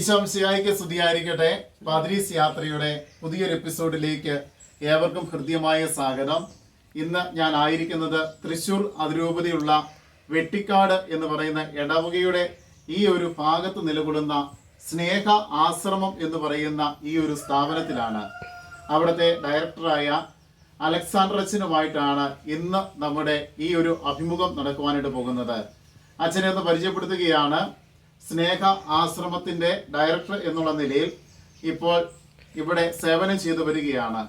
ഈശോംശിയായിക്ക് സ്തുതിയായിരിക്കട്ടെ. പാദ്രീസ് യാത്രയുടെ പുതിയൊരു എപ്പിസോഡിലേക്ക് ഏവർക്കും ഹൃദ്യമായ സ്വാഗതം. ഇന്ന് ഞാൻ ആയിരിക്കുന്നത് തൃശൂർ അതിരൂപതയുള്ള വെട്ടിക്കാട് എന്ന് പറയുന്ന ഇടവകയുടെ ഈ ഒരു ഭാഗത്ത് നിലകൊള്ളുന്ന സ്നേഹ ആശ്രമം എന്ന് പറയുന്ന ഈ ഒരു സ്ഥാപനത്തിലാണ്. അവിടുത്തെ ഡയറക്ടറായ അലക്സാണ്ടർ അച്ഛനുമായിട്ടാണ് ഇന്ന് നമ്മുടെ ഈ ഒരു അഭിമുഖം നടക്കുവാനായിട്ട് പോകുന്നത്. അച്ഛനെ ഒന്ന് പരിചയപ്പെടുത്തുകയാണ്. സ്നേഹ ആശ്രമത്തിന്റെ ഡയറക്ടർ എന്നുള്ള നിലയിൽ ഇപ്പോൾ ഇവിടെ സേവനം ചെയ്തു വരികയാണ്.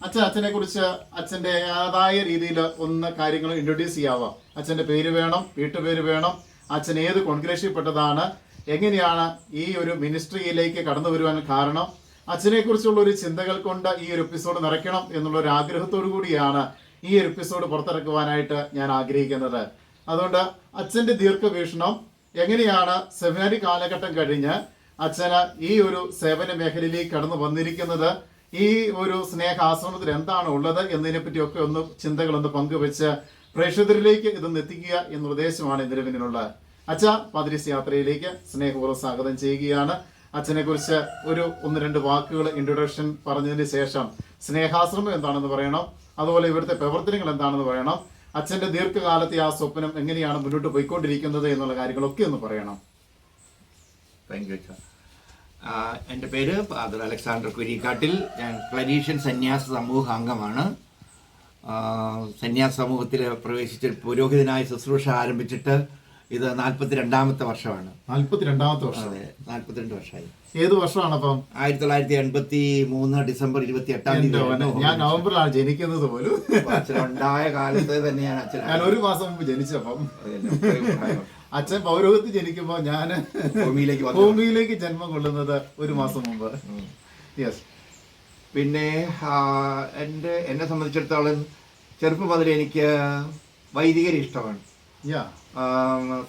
അച്ഛൻ അച്ഛനെ കുറിച്ച് അച്ഛന്റെതായ രീതിയിൽ ഒന്ന് കാര്യങ്ങൾ ഇൻട്രൊഡ്യൂസ് ചെയ്യാവോ? അച്ഛന്റെ പേര് വേണം വീട്ടുപേര് വേണം അച്ഛൻ ഏത് കോൺഗ്രസിൽപ്പെട്ടതാണ് എങ്ങനെയാണ് ഈ ഒരു മിനിസ്ട്രിയിലേക്ക് കടന്നു വരുവാൻ കാരണം അച്ഛനെ കുറിച്ചുള്ള ഒരു ചിന്തകൾ കൊണ്ട് ഈ ഒരു എപ്പിസോഡ് നിറയ്ക്കണം എന്നുള്ള ഒരു ആഗ്രഹത്തോടു കൂടിയാണ് ഈ ഒരു എപ്പിസോഡ് പുറത്തിറക്കുവാനായിട്ട് ഞാൻ ആഗ്രഹിക്കുന്നത്. അതുകൊണ്ട് അച്ഛന്റെ ദീർഘവീക്ഷണം എങ്ങനെയാണ് സെമിനാരി കാലഘട്ടം കഴിഞ്ഞ് അച്ഛന് ഈ ഒരു സേവന മേഖലയിലേക്ക് കടന്നു വന്നിരിക്കുന്നത്? ഈ ഒരു സ്നേഹാശ്രമത്തിൽ എന്താണ് ഉള്ളത് എന്നതിനെ പറ്റിയൊക്കെ ഒന്ന് ചിന്തകളൊന്ന് പങ്കുവെച്ച് പ്രേക്ഷകരിലേക്ക് ഇതൊന്ന് എത്തിക്കുക എന്ന ഉദ്ദേശമാണ് ഇതിന് പിന്നിലുള്ളത് അച്ഛ പതിരിസ് യാത്രയിലേക്ക് സ്നേഹപൂർവം സ്വാഗതം ചെയ്യുകയാണ്. അച്ഛനെ കുറിച്ച് ഒരു ഒന്ന് രണ്ട് വാക്കുകൾ ഇൻട്രൊഡക്ഷൻ പറഞ്ഞതിന് ശേഷം സ്നേഹാശ്രമം എന്താണെന്ന് പറയണം. അതുപോലെ ഇവിടുത്തെ പ്രവർത്തനങ്ങൾ എന്താണെന്ന് പറയണം. അച്ഛന്റെ ദീർഘകാലത്തെ ആ സ്വപ്നം എങ്ങനെയാണ് മുന്നോട്ട് പോയിക്കൊണ്ടിരിക്കുന്നത് എന്നുള്ള കാര്യങ്ങളൊക്കെ ഒന്ന് പറയണം. താങ്ക് യു എന്റെ പേര് ഫാദർ അലക്സാണ്ടർ കുരിക്കാട്ടിൽ. ഞാൻ ക്ലരീഷ്യൻ സന്യാസ സമൂഹ അംഗമാണ്. സന്യാസ സമൂഹത്തിൽ പ്രവേശിച്ച് പുരോഹിതനായ ശുശ്രൂഷ ആരംഭിച്ചിട്ട് ഇത് നാൽപ്പത്തി രണ്ടാമത്തെ വർഷമാണ്. നാൽപ്പത്തി രണ്ടാമത്തെ വർഷം. അതെ നാൽപ്പത്തിരണ്ട് വർഷമായി. ഏത് വർഷമാണ് അപ്പം? ആയിരത്തി തൊള്ളായിരത്തി എൺപത്തി മൂന്ന് ഡിസംബർ ഇരുപത്തി എട്ടാം തീയതി ഞാൻ നവംബറിലാണ് ജനിക്കുന്നത് പോലും. അച്ഛൻ ഉണ്ടായ കാലത്ത് തന്നെയാണ് അച്ഛൻ ഞാൻ ഒരു മാസം മുമ്പ് ജനിച്ചപ്പം. അച്ഛൻ പൗരോഹിത്യം ജനിക്കുമ്പോൾ ഞാൻ ഭൂമിയിലേക്ക് ഭൂമിയിലേക്ക് ജന്മം കൊള്ളുന്നത് ഒരു മാസം മുമ്പ്. യെസ് പിന്നെ എന്റെ എന്നെ സംബന്ധിച്ചിടത്തോളം ചെറുപ്പം മുതൽ എനിക്ക് വൈദികരെ ഇഷ്ടമാണ്.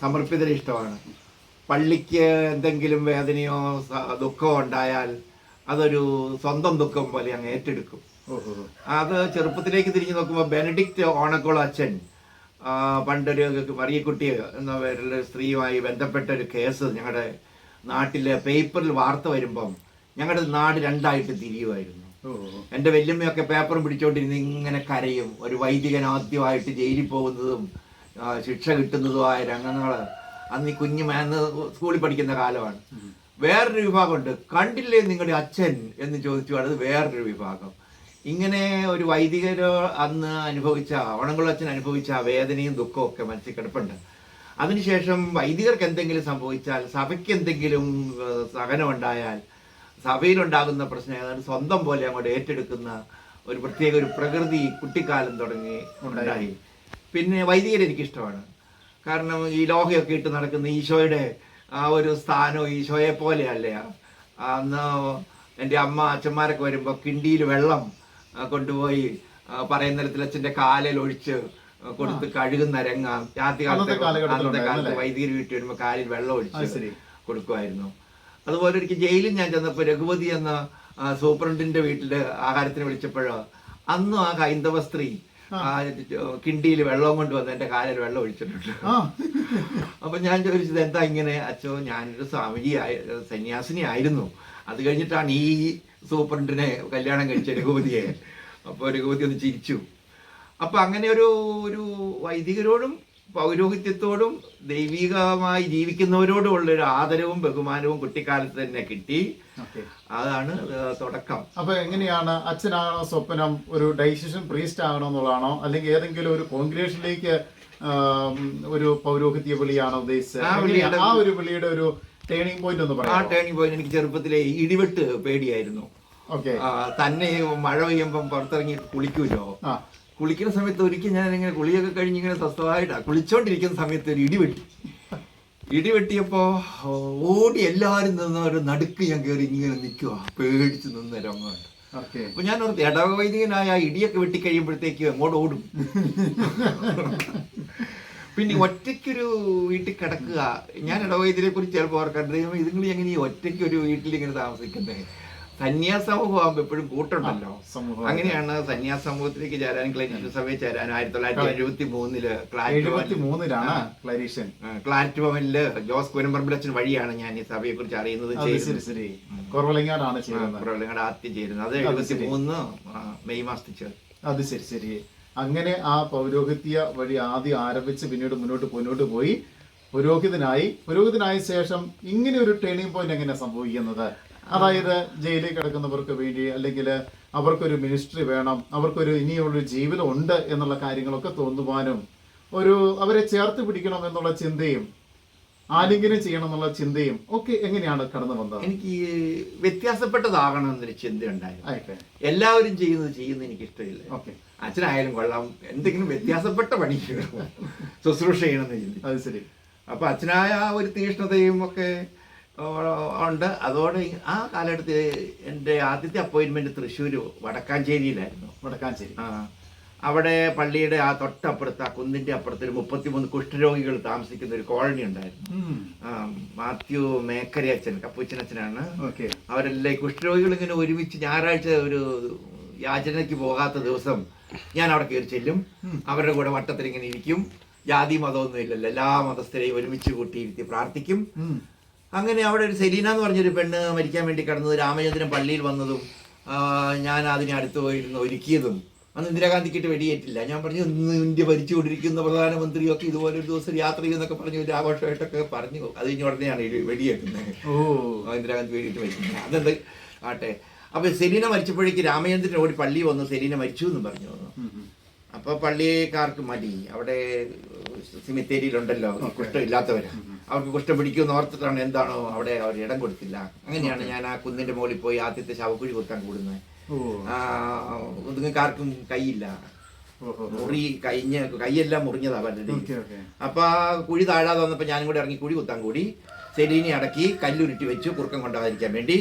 സമർപ്പിതരെ ഇഷ്ടമാണ്. പള്ളിക്ക് എന്തെങ്കിലും വേദനയോ ദുഃഖമോ ഉണ്ടായാൽ അതൊരു സ്വന്തം ദുഃഖം പോലെ അങ്ങ് ഏറ്റെടുക്കും. അത് ചെറുപ്പത്തിലേക്ക് തിരിഞ്ഞു നോക്കുമ്പോൾ ബെനഡിക്റ്റ് ഓണക്കോൾ അച്ഛൻ പണ്ടൊരു മറിയക്കുട്ടി എന്ന പേരുള്ള സ്ത്രീയുമായി ബന്ധപ്പെട്ട ഒരു കേസ് ഞങ്ങളുടെ നാട്ടിലെ പേപ്പറിൽ വാർത്ത വരുമ്പം ഞങ്ങളുടെ നാട് രണ്ടായിട്ട് തിരിയുമായിരുന്നു എന്റെ വല്യമ്മയൊക്കെ പേപ്പറും പിടിച്ചോണ്ടിരുന്ന് ഇങ്ങനെ കരയും. ഒരു വൈദികൻ ആദ്യമായിട്ട് ജയിലിൽ പോകുന്നതും ശിക്ഷ കിട്ടുന്നതുമായ രംഗങ്ങൾ അന്ന് ഈ കുഞ്ഞു മേന്ന് സ്കൂളിൽ പഠിക്കുന്ന കാലമാണ്. വേറൊരു വിഭാഗമുണ്ട്. കണ്ടില്ലേ നിങ്ങളുടെ അച്ഛൻ എന്ന് ചോദിച്ചു അത് വേറൊരു വിഭാഗം. ഇങ്ങനെ ഒരു വൈദികരോ അന്ന് അനുഭവിച്ച ഓണങ്കുളം അച്ഛൻ അനുഭവിച്ച ആ വേദനയും ദുഃഖവും ഒക്കെ മനസ്സിൽ കിടപ്പുണ്ട്. അതിനുശേഷം വൈദികർക്ക് എന്തെങ്കിലും സംഭവിച്ചാൽ സഭയ്ക്ക് എന്തെങ്കിലും സഹനമുണ്ടായാൽ സഭയിലുണ്ടാകുന്ന പ്രശ്നം ഏതാണ്ട് സ്വന്തം പോലെ അങ്ങോട്ട് ഏറ്റെടുക്കുന്ന ഒരു പ്രത്യേക ഒരു പ്രകൃതി കുട്ടിക്കാലം തുടങ്ങി ഉണ്ടായി. പിന്നെ വൈദികരെ എനിക്കിഷ്ടമാണ്. കാരണം ഈ ലോഹയൊക്കെ ഇട്ട് നടക്കുന്ന ഈശോയുടെ ആ ഒരു സ്ഥാനവും ഈശോയെ പോലെയല്ലേ അന്ന് എന്റെ അമ്മ അച്ഛന്മാരൊക്കെ വരുമ്പോൾ കിണ്ടിയിൽ വെള്ളം കൊണ്ടുപോയി ആ, പറയുന്ന തരത്തിൽ അച്ഛന്റെ കാലിൽ ഒഴിച്ച് കൊടുത്ത് കഴുകുന്ന രംഗ രാത്രി കാലത്തെ കാലത്ത് അന്നത്തെ കാലത്ത്? വൈദികർ വീട്ടിൽ വരുമ്പോൾ കാലിൽ വെള്ളം ഒഴിച്ച്. കൊടുക്കുമായിരുന്നു അതുപോലെ എനിക്ക് ജയിലിൽ ഞാൻ ചെന്നപ്പോൾ രഘുപതി എന്ന സൂപ്രണ്ടിന്റെ വീട്ടിൽ ആഹാരത്തിന് വിളിച്ചപ്പോഴോ അന്നും ആ ഹൈന്ദവ സ്ത്രീ കിണ്ടിയിൽ വെള്ളം കൊണ്ട് വന്ന് എന്റെ കാലിൽ വെള്ളം ഒഴിച്ചിട്ടുണ്ട്. ആ. അപ്പൊ ഞാൻ ചോദിച്ചത് എന്താ ഇങ്ങനെ? അച്ഛോ ഞാനൊരു സ്വാമിജി സന്യാസിനി ആയിരുന്നു. അത് കഴിഞ്ഞിട്ടാണ് ഈ സൂപ്രണ്ടിനെ കല്യാണം കഴിച്ച രഘുപതിയെ. അപ്പോൾ രഘുപതി ഒന്ന് ചിരിച്ചു. അപ്പൊ അങ്ങനെ ഒരു ഒരു വൈദികരോടും പൗരോഹിത്യത്തോടും ദൈവികമായി ജീവിക്കുന്നവരോടും ഉള്ള ഒരു ആദരവും ബഹുമാനവും കുട്ടിക്കാലത്ത് തന്നെ കിട്ടി. അതാണ് തുടക്കം. അപ്പൊ എങ്ങനെയാണ് അച്ഛനാണോ സ്വപ്നം ഒരു ഡൈസിഷൻ പ്രീസ്റ്റ് ആകണോ എന്നുള്ളതാണോ? അല്ലെങ്കിൽ ഏതെങ്കിലും ഒരു കോൺഗ്രേഷനിലേക്ക് ഒരു പൗരോഹിത്യ വിളിയാണോ ഉദ്ദേശിച്ചത്? ആ ഒരു വിളിയുടെ ഒരു ടേണിംഗ് പോയിന്റ് ഒന്ന് പറയാം ആ ടേണിംഗ് പോയിന്റ് എനിക്ക് ചെറുപ്പത്തിലെ ഇടിവെട്ട് പേടിയായിരുന്നു. ഓക്കെ. തന്നെ മഴ പെയ്യുമ്പം പുറത്തിറങ്ങി കുളിക്കൂലോ ആ. കുളിക്കുന്ന സമയത്ത് ഒരിക്കൽ ഞാൻ ഇങ്ങനെ കുളിയൊക്കെ കഴിഞ്ഞ് ഇങ്ങനെ സ്വസ്ഥമായിട്ടാ കുളിച്ചോണ്ടിരിക്കുന്ന സമയത്ത് ഒരു ഇടിവെട്ടി വെട്ടി. ഇടി വെട്ടിയപ്പോ ഓടി എല്ലാവരും നിന്ന് ഒരു നടുക്ക് ഞാൻ കയറി ഇങ്ങനെ നിൽക്കുക പേടിച്ച് നിന്ന രംഗമുണ്ട്. അപ്പൊ ഞാൻ ഓർത്ത് ഇടവ വൈദികനായ ആ ഇടിയൊക്കെ വെട്ടിക്കഴിയുമ്പോഴത്തേക്ക് എങ്ങോട്ട് അങ്ങോട്ട് ഓടും? പിന്നെ ഒറ്റയ്ക്കൊരു വീട്ടിൽ കിടക്കുക. ഞാൻ ഇടവൈദ്യരെ കുറിച്ച് ചിലപ്പോൾ ഓർക്കാറുണ്ട്. ഇതുങ്ങൾ എങ്ങനെ ഈ ഒറ്റയ്ക്ക് ഒരു വീട്ടിൽ ഇങ്ങനെ താമസിക്കുന്നേ? സന്യാസമൂഹം ആകുമ്പോൾ എപ്പോഴും കൂട്ടുണ്ടല്ലോ. സമൂഹം അങ്ങനെയാണ് സന്യാസ സമൂഹത്തിലേക്ക് ചേരാൻ ക്ലൈനിഷ്യൻ സഭയിൽ ചേരാൻ ആയിരത്തി തൊള്ളായിരത്തി എഴുപത്തി മൂന്നിൽ ക്ലാരിഷ്യൻ ക്ലരീഷ്യൻ ഭവനിൽ ജോസ് കുരമ്പറമ്പിലച്ചൻ വഴിയാണ് ഞാൻ ഈ സഭയെ കുറിച്ച് അറിയുന്നത് കുറവലങ്ങാട് ആദ്യം ചേരുന്നത് അത് എഴുപത്തി മൂന്ന് മെയ് മാസത്തിൽ ചേർന്നു അത് ശരി ശരി. അങ്ങനെ ആ പൗരോഹിത്യ വഴി ആദ്യം ആരംഭിച്ച് പിന്നീട് മുന്നോട്ട് മുന്നോട്ട് പോയി. പുരോഹിതനായി. പുരോഹിതനായ ശേഷം ഇങ്ങനെ ഒരു ടേണിംഗ് പോയിന്റ് എങ്ങനെയാണ് സംഭവിക്കുന്നത്? അതായത് ജയിലിൽ കിടക്കുന്നവർക്ക് വേണ്ടി അല്ലെങ്കിൽ അവർക്കൊരു മിനിസ്ട്രി വേണം അവർക്കൊരു ഇനിയുള്ളൊരു ജീവിതം ഉണ്ട് എന്നുള്ള കാര്യങ്ങളൊക്കെ തോന്നുവാനും ഒരു അവരെ ചേർത്ത് പിടിക്കണം എന്നുള്ള ചിന്തയും ആലിംഗനം ചെയ്യണം എന്നുള്ള ചിന്തയും ഒക്കെ എങ്ങനെയാണ് കടന്നു വന്നത്? എനിക്ക് വ്യത്യാസപ്പെട്ടതാകണം എന്നൊരു ചിന്ത ഉണ്ടായിരുന്നു എല്ലാവരും ചെയ്യുന്നത് ചെയ്യുന്ന എനിക്ക് ഇഷ്ടമില്ല ഓക്കെ. അച്ഛനായാലും കൊള്ളാം. എന്തെങ്കിലും വ്യത്യാസപ്പെട്ട പണി ശുശ്രൂഷ ചെയ്യണമെന്ന് ചിന്തി അത് ശരി. അപ്പൊ അച്ഛനായ ആ ഒരു തീഷ്ണതയും ഒക്കെ ഉണ്ട്. അതോടെ ആ കാലഘട്ടത്തിൽ എന്റെ ആദ്യത്തെ അപ്പോയിന്റ്മെന്റ് തൃശ്ശൂര് വടക്കാഞ്ചേരിയിലായിരുന്നു. വടക്കാഞ്ചേരി. ആ. അവിടെ പള്ളിയുടെ ആ തൊട്ടപ്പുറത്ത് ആ കുന്നിന്റെ അപ്പുറത്ത് ഒരു മുപ്പത്തിമൂന്ന് കുഷ്ഠരോഗികൾ താമസിക്കുന്ന ഒരു കോളനി ഉണ്ടായിരുന്നു. മാത്യു മേക്കരി അച്ഛൻ കപ്പൂച്ചൻ അച്ഛനാണ്. ഓക്കെ. അവരെല്ലാം ഈ കുഷ്ഠരോഗികൾ ഇങ്ങനെ ഒരുമിച്ച് ഞായറാഴ്ച ഒരു യാചനയ്ക്ക് പോകാത്ത ദിവസം ഞാൻ അവിടെ കയറി ചെല്ലും. അവരുടെ കൂടെ വട്ടത്തിൽ ഇങ്ങനെ ഇരിക്കും. ജാതി മതമൊന്നും ഇല്ലല്ലോ എല്ലാ മതസ്ഥരെയും ഒരുമിച്ച് കൂട്ടിയിരുത്തി പ്രാർത്ഥിക്കും. അങ്ങനെ അവിടെ ഒരു സെലീന എന്ന് പറഞ്ഞൊരു പെണ്ണ് മരിക്കാൻ വേണ്ടി കിടന്നത് രാമചന്ദ്രൻ പള്ളിയിൽ വന്നതും ഞാൻ അതിനെ അടുത്ത് പോയിരുന്നു ഒരുക്കിയതും. അന്ന് ഇന്ദിരാഗാന്ധിക്കിട്ട് വെടിയേറ്റില്ല. ഞാൻ പറഞ്ഞു ഇന്ന് ഇന്ത്യ ഭരിച്ചുകൊണ്ടിരിക്കുന്ന പ്രധാനമന്ത്രിയൊക്കെ ഇതുപോലെ ഒരു ദിവസം യാത്ര ചെയ്യുന്നൊക്കെ പറഞ്ഞു ഒരു ആഘോഷമായിട്ടൊക്കെ പറഞ്ഞു. അത് കഴിഞ്ഞ ഉടനെയാണ് വെടിയേക്കുന്നത് ഓ. ഇന്ദിരാഗാന്ധി വെടിയിട്ട് മരിക്കുന്നത് അതെന്ത് ആട്ടെ. അപ്പൊ സെലീന മരിച്ചപ്പോഴേക്ക് രാമചന്ദ്രൻ ഓടി പള്ളി വന്ന് സെലീന മരിച്ചു എന്ന് പറഞ്ഞു. വന്നു. അപ്പൊ പള്ളിക്കാർക്ക് മടി. അവിടെ സിമിത്തേരിയിലുണ്ടല്ലോ ഈ കുഷ്ഠം ഇല്ലാത്തവര്. അവർക്ക് കുഷ്ഠം പിടിക്കുമെന്ന് ഓർത്തിട്ടാണ് എന്താണോ അവിടെ അവർ ഇടം കൊടുത്തില്ല. അങ്ങനെയാണ് ഞാൻ ആ കുന്നിന്റെ മുകളിൽ പോയി ആദ്യത്തെ ശവക്കുഴി കുത്താൻ കൂടുന്നത്. ഒതുങ്ങക്കാർക്കും കൈയില്ല. മുറി കഴിഞ്ഞ കൈയെല്ലാം മുറിഞ്ഞതാ പലരുടെയും. ഓക്കെ അപ്പൊ ആ കുഴി താഴാതെ വന്നപ്പോ ഞാനും കൂടി ഇറങ്ങി കുഴി കുത്താൻ കൂടി. ചെലീനി അടക്കി കല്ലുരുട്ടി വെച്ചു കുറുക്കം കൊണ്ടാതിരിക്കാൻ വേണ്ടി.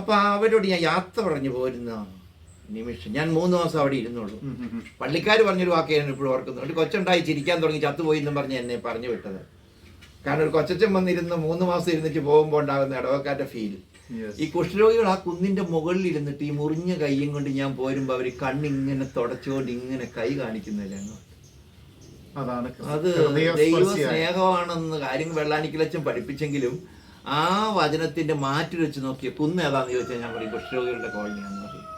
അപ്പൊ അവരോട് ഞാൻ യാത്ര പറഞ്ഞു പോരുന്ന നിമിഷം. ഞാൻ മൂന്ന് മാസം അവിടെ ഇരുന്നുള്ളൂ. പള്ളിക്കാർ പറഞ്ഞൊരു വാക്ക് ഞാൻ ഇപ്പോഴും ഓർക്കുന്നുണ്ട്. കൊച്ചുണ്ടായി ചിരിക്കാൻ തുടങ്ങി ചത്തുപോയി എന്നും പറഞ്ഞ് എന്നെ പറഞ്ഞു വിട്ടത്. കാരണം ഒരു കൊച്ചച്ചൻ വന്നിരുന്ന് മൂന്ന് മാസം ഇരുന്നിട്ട് പോകുമ്പോൾ ഉണ്ടാകുന്ന ഇടവക്കാരുടെ ഫീൽ ഈ കുഷ്ഠരോഗികൾ ആ കുന്നിന്റെ മുകളിൽ ഇരുന്നിട്ട് ഈ മുറിഞ്ഞ കൈയും കൊണ്ട് ഞാൻ പോരുമ്പോ അവർ കണ്ണിങ്ങനെ തുടച്ചുകൊണ്ട് ഇങ്ങനെ കൈ കാണിക്കുന്നില്ല അതാണ് അത് ദൈവ. സ്നേഹമാണെന്ന് കാര്യം വെള്ളാനിക്കലച്ചൻ പഠിപ്പിച്ചെങ്കിലും ആ വചനത്തിന്റെ മാറ്റി വെച്ച് നോക്കിയ കുന്ന് ഏതാന്ന് ചോദിച്ചാൽ ഞാൻ പറയും കുഷ്ഠരോഗികളുടെ കോളനിയാന്ന് പറയും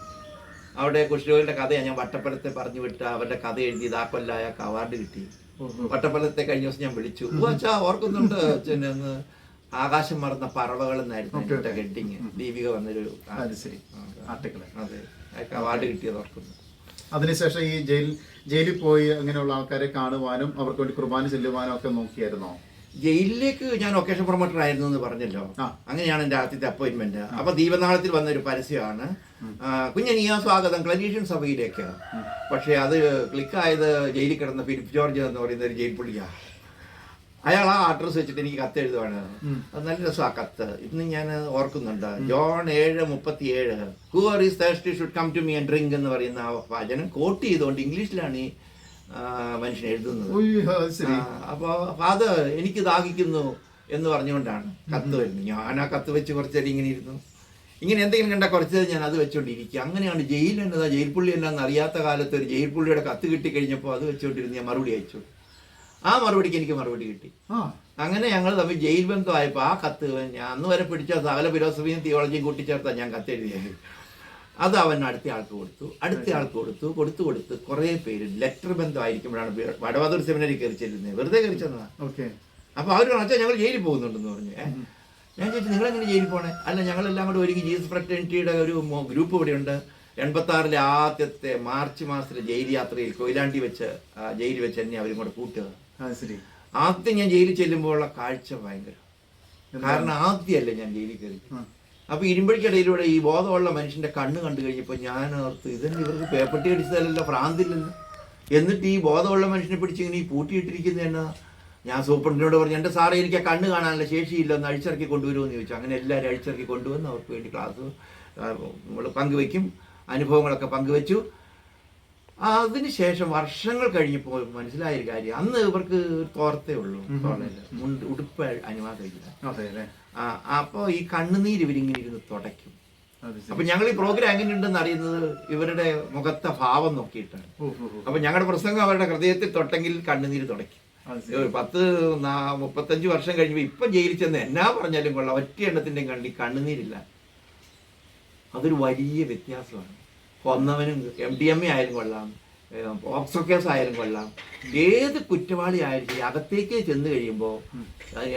അവിടെ കുഷ്ഠരോഗികളുടെ കഥയാണ് ഞാൻ വട്ടപ്പുറത്തെ പറഞ്ഞു വിട്ട അവരുടെ കഥ എഴുതിയത് ആ കൊല്ലായ അവാർഡ് കിട്ടി. വട്ടപ്പലത്തെ കഴിഞ്ഞ ദിവസം ഞാൻ വിളിച്ചു. "ഓ, അച്ഛാ ഓർക്കുന്നുണ്ട് എന്ന് ആകാശം മറന്ന പറവകൾ എന്നായിരുന്നു. ഹെഡിങ്. ദീപിക വന്നൊരു ശരി. ആർട്ടിക്കിൾ. അതെ. അവാർഡ് കിട്ടിയത് ഓർക്കുന്നു. അതിനുശേഷം ഈ ജയിൽ ജയിലിൽ പോയി അങ്ങനെയുള്ള ആൾക്കാരെ കാണുവാനും അവർക്ക് വേണ്ടി കുർബാന ചെല്ലുവാനും ഒക്കെ നോക്കിയായിരുന്നോ? ജയിലിലേക്ക് ഞാൻ ഒക്കേഷൻ പ്രൊമോട്ടർ ആയിരുന്നു എന്ന് പറഞ്ഞല്ലോ. അങ്ങനെയാണ് എന്റെ ആദ്യത്തെ അപ്പോയിന്റ്മെന്റ് അപ്പൊ ദീപനാളത്തിൽ വന്ന ഒരു പരസ്യമാണ് കുഞ്ഞനിയ സ്വാഗതം. ക്ലരീഷ്യൻ സഭയിലേക്ക്. പക്ഷേ അത് ക്ലിക്കായത് ജയിലിൽ കിടന്ന ഫിലിപ്പ് ജോർജ് എന്ന് പറയുന്ന ഒരു ജയിൽ പുള്ളിയാ. അയാൾ ആ അഡ്രസ് വെച്ചിട്ട് എനിക്ക് കത്ത് എഴുതുവാണ്. അത് നല്ല രസമാ കത്ത്. ഇന്ന് ഞാൻ ഓർക്കുന്നുണ്ട്. ജോൺ ഏഴ് മുപ്പത്തി ഏഴ് whoever is thirsty should come to me and drink എന്ന് പറയുന്ന ആ വചനം കോട്ട് ചെയ്തുകൊണ്ട് ഇംഗ്ലീഷിലാണ് ഈ മനുഷ്യൻ എഴുതുന്നത്. ഉയ്യോ, അത് ഫാദർ എനിക്ക് ദാഹിക്കുന്നു എന്ന് പറഞ്ഞുകൊണ്ടാണ് കത്ത് വരുന്നത്. ഞാൻ ആ കത്ത് വെച്ച് കുറച്ചേരം ഇങ്ങനെ ഇരുന്നു. ഇങ്ങനെ എന്തെങ്കിലും കണ്ട കുറച്ചത് ഞാൻ അത് വെച്ചോണ്ടിരിക്കുക. അങ്ങനെയാണ് ജയിൽ എന്നതാ ജയിൽ പുള്ളി എന്നാന്ന് അറിയാത്ത കാലത്ത് ഒരു ജയിൽ പുള്ളിയുടെ കത്ത് കിട്ടി കഴിഞ്ഞപ്പോൾ അത് വെച്ചോണ്ടിരുന്ന് ഞാൻ മറുപടി അയച്ചു. ആ മറുപടിക്ക് എനിക്ക് മറുപടി കിട്ടി. അങ്ങനെ ഞങ്ങൾ തമ്മിൽ ജയിൽ ബന്ധമായപ്പോൾ ആ കത്ത് ഞാൻ അന്ന് വരെ പിടിച്ച സകല ഫിലോസഫിയും തിയോളജിയും കൂട്ടിച്ചേർത്താ ഞാൻ കത്ത് എഴുതിയത് അത് അവൻ അടുത്ത ആൾക്ക് കൊടുത്തു. അടുത്ത ആൾക്ക് കൊടുത്തു. കൊടുത്തു കൊടുത്ത്. കുറേ പേര് ലെറ്റർ ബന്ധമായിരിക്കുമ്പോഴാണ് വടവാതൂർ സെമിനറി കയറി ചെല്ലുന്നത് വെറുതെ കയറി ചെന്നതാ. ഓക്കെ. അപ്പൊ അവർ പറഞ്ഞാൽ ഞങ്ങൾ ജയിലിൽ പോകുന്നുണ്ടെന്ന് പറഞ്ഞു. ഞാൻ ചോദിച്ചു നിങ്ങൾ എങ്ങനെ ജയിലിൽ പോണേ? അല്ല ഞങ്ങളെല്ലാം കൂടെ ഒരുങ്ങി ജീസസ് ഫ്രറ്റേണിറ്റിയുടെ ഒരു ഗ്രൂപ്പ് ഇവിടെയുണ്ട്. എൺപത്തി ആറിലെ ആദ്യത്തെ മാർച്ച് മാസത്തിലെ ജയിൽ യാത്രയിൽ കൊയിലാണ്ടി വെച്ച് ജയിലിൽ വെച്ച് എന്നെ അവരും കൂടെ കൂട്ടുക. ആദ്യം ഞാൻ ജയിലിൽ ചെല്ലുമ്പോഴുള്ള കാഴ്ച ഭയങ്കര. കാരണം ആദ്യമല്ലേ ഞാൻ ജയിലിൽ കയറി ആ. അപ്പൊ ഇരുമ്പഴിക്കിടയിലൂടെ ഈ ബോധമുള്ള മനുഷ്യന്റെ കണ്ണ് കണ്ടു കഴിഞ്ഞപ്പോൾ ഞാൻ ഓർത്ത് ഇതന്നെ ഇവർക്ക് പേപ്പട്ടി അടിച്ചതല്ലല്ലോ ഭ്രാന്തില്ലല്ലോ എന്നിട്ട് ഈ ബോധമുള്ള മനുഷ്യനെ പിടിച്ച് ഇങ്ങനെ ഈ പൂട്ടിയിട്ടിരിക്കുന്ന എന്നാ ഞാൻ സൂപ്രണ്ടിനോട് പറഞ്ഞു എന്റെ സാറേ എനിക്ക് ആ കണ്ണ് കാണാനുള്ള ശേഷിയില്ല ഒന്ന് അഴിച്ചിറക്കി കൊണ്ടുവരുമെന്ന് ചോദിച്ചു അങ്ങനെ എല്ലാവരും അഴിച്ചിറക്കി കൊണ്ടുവന്ന് അവർക്ക് വേണ്ടി ക്ലാസ് നമ്മൾ പങ്കുവെക്കും അനുഭവങ്ങളൊക്കെ പങ്കുവെച്ചു അതിനുശേഷം വർഷങ്ങൾ കഴിഞ്ഞപ്പോൾ മനസ്സിലായൊരു കാര്യം അന്ന് ഇവർക്ക് തോർത്തേ ഉള്ളൂ തോളയിൽ. മുണ്ട് ഉടുപ്പ് അനുവാദമില്ല അപ്പോൾ ഈ കണ്ണുനീര് ഇവരിങ്ങനെ ഇരുന്ന് തുടയ്ക്കും. അപ്പൊ ഞങ്ങൾ ഈ പ്രോഗ്രാം എങ്ങനെയുണ്ടെന്ന് അറിയുന്നത് ഇവരുടെ മുഖത്തെ ഭാവം നോക്കിയിട്ടാണ്. അപ്പൊ ഞങ്ങളുടെ പ്രസംഗം അവരുടെ ഹൃദയത്തിൽ തൊട്ടെങ്കിൽ കണ്ണുനീര് തുടയ്ക്കും. പത്ത് മുപ്പത്തഞ്ച് വർഷം കഴിയുമ്പോൾ ഇപ്പൊ ജയിലിൽ ചെന്ന് എന്നാ പറഞ്ഞാലും കൊള്ളാം. ഒറ്റ എണ്ണത്തിന്റെ കണ്ണി കണ്ണുനീരില്ല. അതൊരു വലിയ വ്യത്യാസമാണ്. കൊന്നവനും എം ഡി എം എ ആയാലും കൊള്ളാം. ഓക്സോ കേസ് ആയാലും കൊള്ളാം. ഏത് കുറ്റവാളി ആയാലും അകത്തേക്ക് ചെന്ന് കഴിയുമ്പോൾ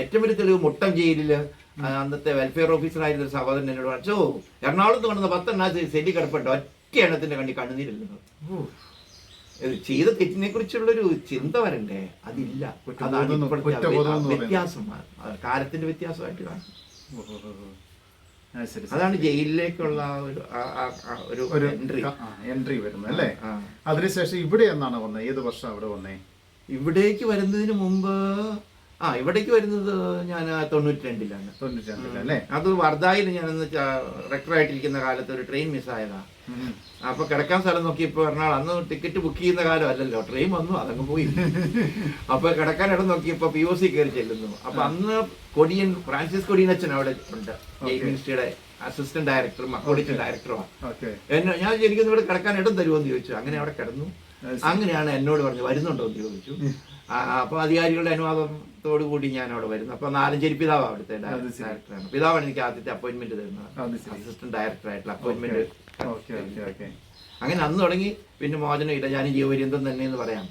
ഏറ്റവും വലിയ തെളിവ് മുട്ടം ജയിലിൽ അന്നത്തെ വെൽഫെയർ ഓഫീസറായിരുന്ന ഒരു സഹോദരൻ എന്നോട് പറഞ്ഞു "ഓ, എറണാകുളത്ത് കൊണ്ടുവന്ന പത്തെണ്ണാ സെല്ലി കിടപ്പുണ്ട് ഒറ്റ എണ്ണത്തിന്റെ കണ്ടി കണ്ണുനീരില്ലെന്ന് ചെയ്ത തെറ്റിനെ കുറിച്ചുള്ളൊരു ചിന്ത വരണ്ടേ? അതില്ല. അതാണ് വ്യത്യാസം. കാലത്തിന്റെ വ്യത്യാസമായിട്ട് കാണും. അതാണ് ജയിലിലേക്കുള്ള ഒരു ഒരു എൻട്രി എൻട്രി വരുന്നത് അല്ലേ? അതിനുശേഷം ഇവിടെ എന്നാണ് വന്നത്? ഏത് വർഷം അവിടെ വന്നേ? ഇവിടേക്ക് വരുന്നതിന് മുമ്പ് ആ ഇവിടേക്ക് വരുന്നത് ഞാൻ തൊണ്ണൂറ്റി രണ്ടിലാണ് തൊണ്ണൂറ്റി രണ്ടിൽ അല്ലേ? അത് വർദ്ധായിൽ ഞാനന്ന് റെക്ടറായിട്ടിരിക്കുന്ന കാലത്ത് ഒരു ട്രെയിൻ മിസ്സായതാ. അപ്പൊ കിടക്കാൻ സ്ഥലം നോക്കിയപ്പോ പറഞ്ഞാൽ അന്ന് ടിക്കറ്റ് ബുക്ക് ചെയ്യുന്ന കാലം അല്ലല്ലോ ട്രെയിൻ വന്നു അതങ്ങ് പോയി. അപ്പൊ കിടക്കാൻ ഇടം നോക്കിയപ്പോ പി ഒ സി കയറി ചെല്ലുന്നു. അപ്പൊ അന്ന് കൊടിയൻ ഫ്രാൻസിസ് കൊടിയൻ അച്ഛൻ അവിടെ ഉണ്ട്. മിനിസ്ട്രിയുടെ അസിസ്റ്റന്റ് ഡയറക്ടറും അക്കോഡിറ്റ് ഡയറക്ടറുമാണ് എന്നെ ഞാൻ ശരിക്കും ഇവിടെ കിടക്കാൻ ഇടം തരുമോ എന്ന് ചോദിച്ചു. അങ്ങനെ അവിടെ കിടന്നു. അങ്ങനെയാണ് എന്നോട് പറഞ്ഞു വരുന്നുണ്ടോ എന്ന് ചോദിച്ചു ആ, അപ്പൊ അധികാരികളുടെ അനുവാദത്തോടു കൂടി ഞാൻ അവിടെ വരുന്നു. അപ്പോൾ നാലഞ്ചേരി പിതാവ് അവിടുത്തെ. ഡയറക്ടറാണ് പിതാവാണ് എനിക്ക് ആദ്യത്തെ അപ്പോയിന്റ്മെന്റ് തരുന്നത്. അസിസ്റ്റന്റ് ഡയറക്ടർ ആയിട്ടുള്ള അപ്പോയിന്റ്മെന്റ് അങ്ങനെ അന്ന് തുടങ്ങി പിന്നെ മോചനം ഇല്ല. ഞാൻ ജീവപര്യന്തം തന്നെ എന്ന് പറയാം.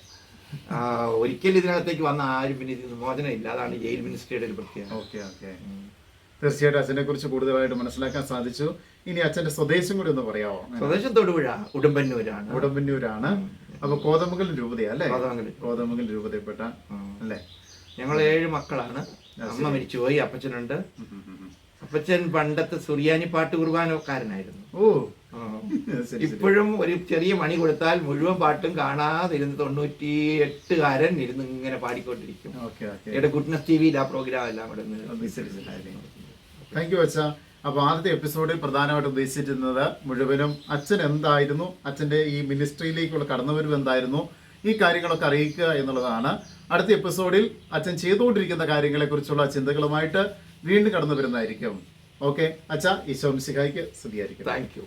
ഒരിക്കലും ഇതിനകത്തേക്ക് വന്ന ആരും പിന്നെ ഇതിന് മോചനം ഇല്ല. അതാണ് ജയിൽ മിനിസ്ട്രിയുടെ ഒരു പ്രത്യേകത. ഓക്കെ ഓക്കെ തീർച്ചയായിട്ടും അച്ഛനെ കുറിച്ച് കൂടുതലായിട്ട് മനസ്സിലാക്കാൻ സാധിച്ചു. ഇനി അച്ഛന്റെ സ്വദേശം കൂടി ഒന്ന് പറയാമോ? സ്വദേശം തൊടുപുഴ ഉടുമ്പന്നൂരാണ്. ഉടമ്പന്നൂരാണ്. അപ്പൊ കോതമംഗൽ രൂപതയാ അല്ലേ? കോതമംഗലം. കോതമംഗൽ രൂപതയിൽപ്പെട്ട അല്ലേ? ഞങ്ങൾ ഏഴ് മക്കളാണ്. അമ്മ മരിച്ചുപോയി അപ്പച്ചനുണ്ട്. അപ്പച്ചൻ പണ്ടത്തെ സുറിയാനി പാട്ട് കുർബാനക്കാരനായിരുന്നു. ഓ. ഇപ്പോഴും ഒരു ചെറിയ മണി കൊടുത്താൽ മുഴുവൻ പാട്ടും കാണാതിരുന്ന് തൊണ്ണൂറ്റി എട്ടുകാരൻ ഇരുന്ന് ഇങ്ങനെ പാടിക്കൊണ്ടിരിക്കും. ഇവിടെ ഗുഡ്നസ് ടി വിയിൽ ആ പ്രോഗ്രാം എല്ലാം ഇവിടെ താങ്ക് യു അച്ഛ. അപ്പൊ ആദ്യത്തെ എപ്പിസോഡിൽ പ്രധാനമായിട്ട് ഉദ്ദേശിച്ചിരുന്നത് മുഴുവനും അച്ഛൻ എന്തായിരുന്നു അച്ഛന്റെ ഈ മിനിസ്ട്രിയിലേക്കുള്ള കടന്നുവരവ് എന്തായിരുന്നു ഈ കാര്യങ്ങളൊക്കെ അറിയിക്കുക എന്നുള്ളതാണ്. അടുത്ത എപ്പിസോഡിൽ അച്ഛൻ ചെയ്തുകൊണ്ടിരിക്കുന്ന കാര്യങ്ങളെക്കുറിച്ചുള്ള ചിന്തകളുമായിട്ട് വീണ്ടും കടന്നു വരുന്നതായിരിക്കും ഓക്കെ അച്ഛ ഈശോ മിശിഹായിക്ക് സ്തുതിയായിരിക്കും താങ്ക് യു